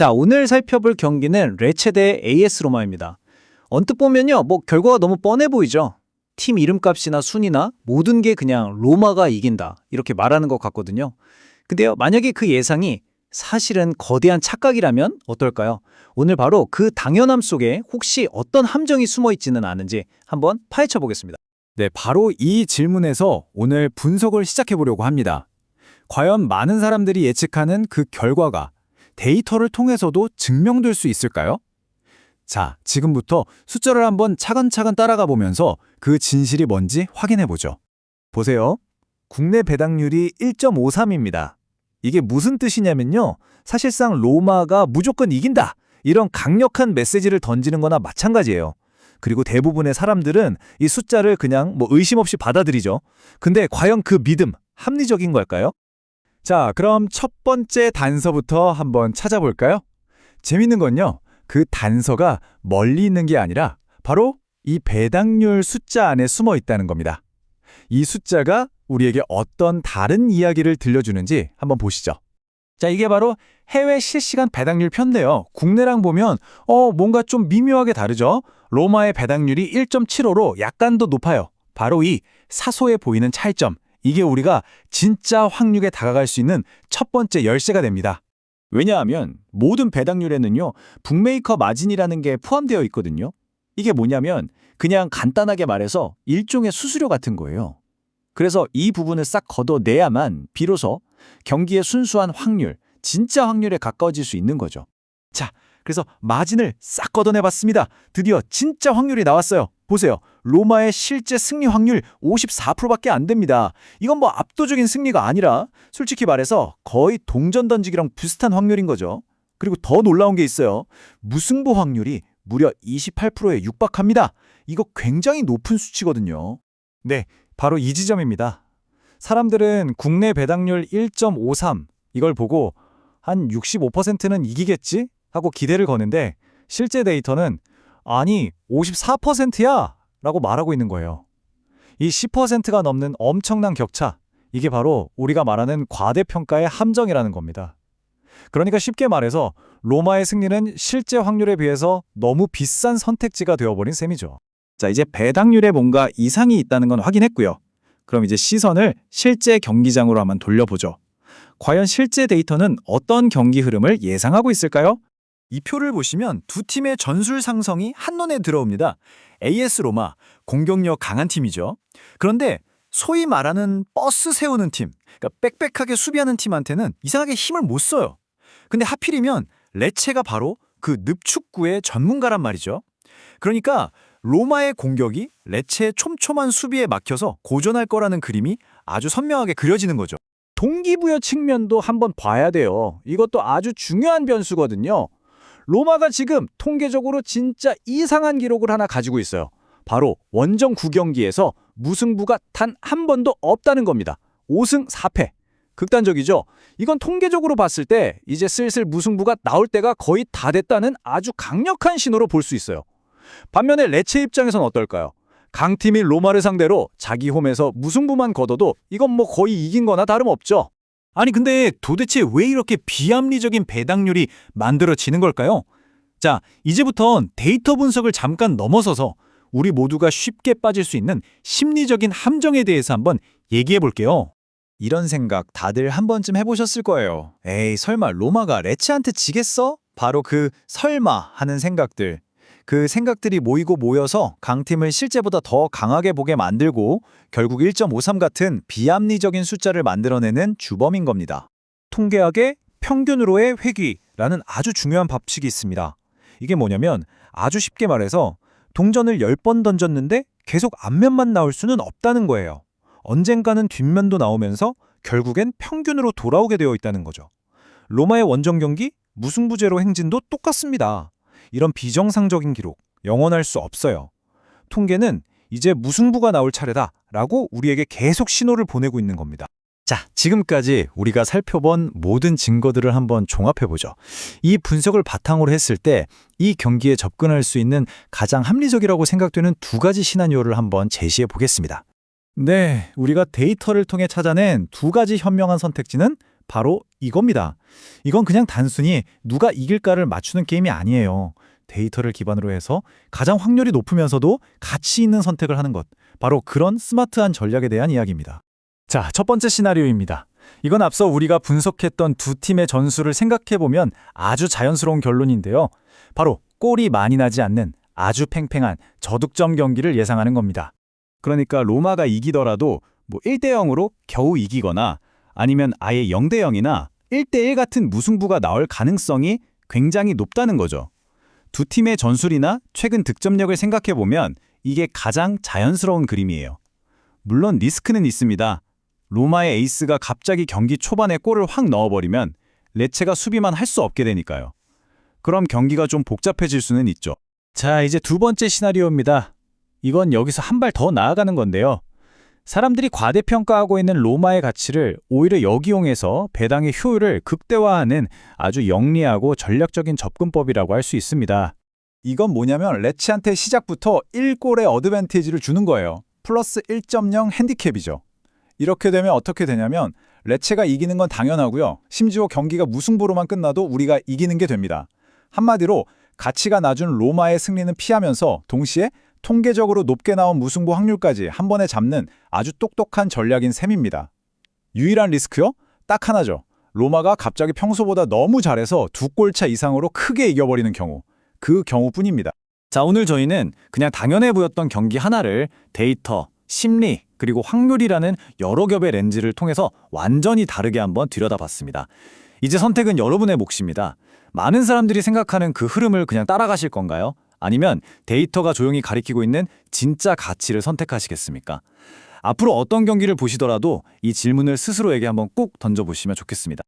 자, 오늘 살펴볼 경기는 레체 대 AS 로마입니다. 언뜻 보면요, 뭐 결과가 너무 뻔해 보이죠. 팀 이름값이나 순위나 모든 게 그냥 로마가 이긴다 이렇게 말하는 것 같거든요. 근데요, 만약에 그 예상이 사실은 거대한 착각이라면 어떨까요? 오늘 바로 그 당연함 속에 혹시 어떤 함정이 숨어 있지는 않은지 한번 파헤쳐 보겠습니다. 네, 바로 이 질문에서 오늘 분석을 시작해 보려고 합니다. 과연 많은 사람들이 예측하는 그 결과가 데이터를 통해서도 증명될 수 있을까요? 자, 지금부터 숫자를 한번 차근차근 따라가 보면서 그 진실이 뭔지 확인해 보죠. 보세요. 국내 배당률이 1.53입니다. 이게 무슨 뜻이냐면요. 사실상 로마가 무조건 이긴다. 이런 강력한 메시지를 던지는 거나 마찬가지예요. 그리고 대부분의 사람들은 이 숫자를 그냥 뭐 의심 없이 받아들이죠. 근데 과연 그 믿음 합리적인 걸까요? 자, 그럼 첫 번째 단서부터 한번 찾아볼까요? 재밌는 건요. 그 단서가 멀리 있는 게 아니라 바로 이 배당률 숫자 안에 숨어 있다는 겁니다. 이 숫자가 우리에게 어떤 다른 이야기를 들려주는지 한번 보시죠. 자, 이게 바로 해외 실시간 배당률 편인데요. 국내랑 보면 어, 뭔가 좀 미묘하게 다르죠? 로마의 배당률이 1.75로 약간 더 높아요. 바로 이 사소해 보이는 차이점. 이게 우리가 진짜 확률에 다가갈 수 있는 첫 번째 열쇠가 됩니다. 왜냐하면 모든 배당률에는요, 북메이커 마진이라는 게 포함되어 있거든요. 이게 뭐냐면 그냥 간단하게 말해서 일종의 수수료 같은 거예요. 그래서 이 부분을 싹 걷어내야만 비로소 경기의 순수한 확률, 진짜 확률에 가까워질 수 있는 거죠. 자, 그래서 마진을 싹 걷어내봤습니다. 드디어 진짜 확률이 나왔어요. 보세요. 로마의 실제 승리 확률 54%밖에 안 됩니다. 이건 뭐 압도적인 승리가 아니라 솔직히 말해서 거의 동전 던지기랑 비슷한 확률인 거죠. 그리고 더 놀라운 게 있어요. 무승부 확률이 무려 28%에 육박합니다. 이거 굉장히 높은 수치거든요. 네, 바로 이 지점입니다. 사람들은 국내 배당률 1.53 이걸 보고 한 65%는 이기겠지 하고 기대를 거는데 실제 데이터는 아니 54%야 라고 말하고 있는 거예요. 이 10%가 넘는 엄청난 격차 이게 바로 우리가 말하는 과대평가의 함정이라는 겁니다. 그러니까 쉽게 말해서 로마의 승리는 실제 확률에 비해서 너무 비싼 선택지가 되어버린 셈이죠. 자, 이제 배당률에 뭔가 이상이 있다는 건 확인했고요. 그럼 이제 시선을 실제 경기장으로 한번 돌려보죠. 과연 실제 데이터는 어떤 경기 흐름을 예상하고 있을까요? 이 표를 보시면 두 팀의 전술 상성이 한눈에 들어옵니다. AS 로마, 공격력 강한 팀이죠. 그런데 소위 말하는 버스 세우는 팀, 그러니까 빽빽하게 수비하는 팀한테는 이상하게 힘을 못 써요. 근데 하필이면 레체가 바로 그 늪축구의 전문가란 말이죠. 그러니까 로마의 공격이 레체의 촘촘한 수비에 막혀서 고전할 거라는 그림이 아주 선명하게 그려지는 거죠. 동기부여 측면도 한번 봐야 돼요. 이것도 아주 중요한 변수거든요. 로마가 지금 통계적으로 진짜 이상한 기록을 하나 가지고 있어요. 바로 원정 9경기에서 무승부가 단 한 번도 없다는 겁니다. 5승 4패. 극단적이죠? 이건 통계적으로 봤을 때 이제 슬슬 무승부가 나올 때가 거의 다 됐다는 아주 강력한 신호로 볼 수 있어요. 반면에 레체 입장에선 어떨까요? 강팀인 로마를 상대로 자기 홈에서 무승부만 거둬도 이건 뭐 거의 이긴 거나 다름없죠. 아니 근데 도대체 왜 이렇게 비합리적인 배당률이 만들어지는 걸까요? 자, 이제부턴 데이터 분석을 잠깐 넘어서서 우리 모두가 쉽게 빠질 수 있는 심리적인 함정에 대해서 한번 얘기해 볼게요. 이런 생각 다들 한 번쯤 해보셨을 거예요. 에이, 설마 로마가 레츠한테 지겠어? 바로 그 설마 하는 생각들. 그 생각들이 모이고 모여서 강팀을 실제보다 더 강하게 보게 만들고 결국 1.53 같은 비합리적인 숫자를 만들어내는 주범인 겁니다. 통계학의 평균으로의 회귀라는 아주 중요한 법칙이 있습니다. 이게 뭐냐면 아주 쉽게 말해서 동전을 10번 던졌는데 계속 앞면만 나올 수는 없다는 거예요. 언젠가는 뒷면도 나오면서 결국엔 평균으로 돌아오게 되어 있다는 거죠. 로마의 원정 경기 무승부제로 행진도 똑같습니다. 이런 비정상적인 기록 영원할 수 없어요. 통계는 이제 무승부가 나올 차례다 라고 우리에게 계속 신호를 보내고 있는 겁니다. 자, 지금까지 우리가 살펴본 모든 증거들을 한번 종합해보죠. 이 분석을 바탕으로 했을 때 이 경기에 접근할 수 있는 가장 합리적이라고 생각되는 두 가지 시나리오를 한번 제시해 보겠습니다. 네, 우리가 데이터를 통해 찾아낸 두 가지 현명한 선택지는 바로 이겁니다. 이건 그냥 단순히 누가 이길까를 맞추는 게임이 아니에요. 데이터를 기반으로 해서 가장 확률이 높으면서도 가치 있는 선택을 하는 것. 바로 그런 스마트한 전략에 대한 이야기입니다. 자, 첫 번째 시나리오입니다. 이건 앞서 우리가 분석했던 두 팀의 전술을 생각해보면 아주 자연스러운 결론인데요. 바로 골이 많이 나지 않는 아주 팽팽한 저득점 경기를 예상하는 겁니다. 그러니까 로마가 이기더라도 뭐 1대 0으로 겨우 이기거나 아니면 아예 0대 0이나 1대 1 같은 무승부가 나올 가능성이 굉장히 높다는 거죠. 두 팀의 전술이나 최근 득점력을 생각해 보면 이게 가장 자연스러운 그림이에요. 물론 리스크는 있습니다. 로마의 에이스가 갑자기 경기 초반에 골을 확 넣어버리면 레체가 수비만 할 수 없게 되니까요. 그럼 경기가 좀 복잡해질 수는 있죠. 자, 이제 두 번째 시나리오입니다. 이건 여기서 한 발 더 나아가는 건데요. 사람들이 과대평가하고 있는 로마의 가치를 오히려 역이용해서 배당의 효율을 극대화하는 아주 영리하고 전략적인 접근법이라고 할 수 있습니다. 이건 뭐냐면 레치한테 시작부터 1골의 어드밴티지를 주는 거예요. 플러스 1.0 핸디캡이죠. 이렇게 되면 어떻게 되냐면 레체가 이기는 건 당연하고요. 심지어 경기가 무승부로만 끝나도 우리가 이기는 게 됩니다. 한마디로 가치가 낮은 로마의 승리는 피하면서 동시에 통계적으로 높게 나온 무승부 확률까지 한 번에 잡는 아주 똑똑한 전략인 셈입니다. 유일한 리스크요? 딱 하나죠. 로마가 갑자기 평소보다 너무 잘해서 두 골차 이상으로 크게 이겨버리는 경우. 그 경우뿐입니다. 자, 오늘 저희는 그냥 당연해 보였던 경기 하나를 데이터, 심리, 그리고 확률이라는 여러 겹의 렌즈를 통해서 완전히 다르게 한번 들여다봤습니다. 이제 선택은 여러분의 몫입니다. 많은 사람들이 생각하는 그 흐름을 그냥 따라가실 건가요? 아니면 데이터가 조용히 가리키고 있는 진짜 가치를 선택하시겠습니까? 앞으로 어떤 경기를 보시더라도 이 질문을 스스로에게 한번 꼭 던져보시면 좋겠습니다.